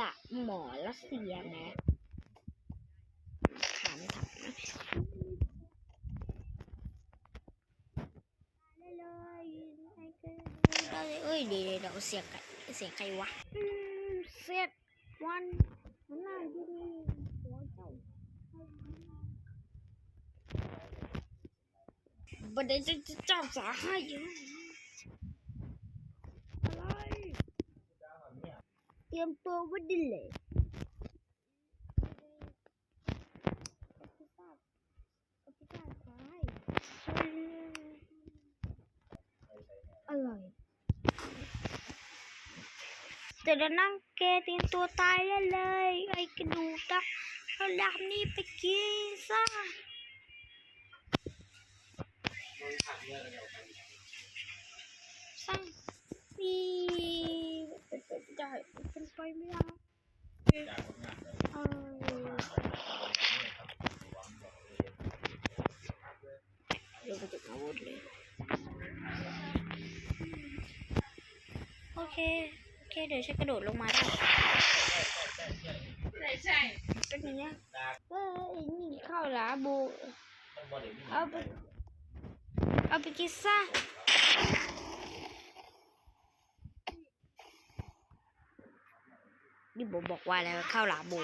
ละหมอรัสเซียนะถามถามนะได้เลยด้เลยเอ้ยเดี๋ยวเดี๋ยวเสียงใครเสียงใครวะเสร็จวันมันน่าดีหัวเจ้าบันไดจะจะเจ้าสาให้ยู่อะไร เตรียมตัวไว้ดิเลยอ เป็นไม่ได้เออเดี๋ยวไปจุดอาวุธเลยโอเค โอเค เดี๋ยวฉันกระโดดลงมาได้ใช่ใช่เป็นอย่างเงี้ยเอ้ยนี่ข้าวหลาบูเอาไปเอาไปกินซะ นี่ผมบอกว่าแล้วข้าวหลามบู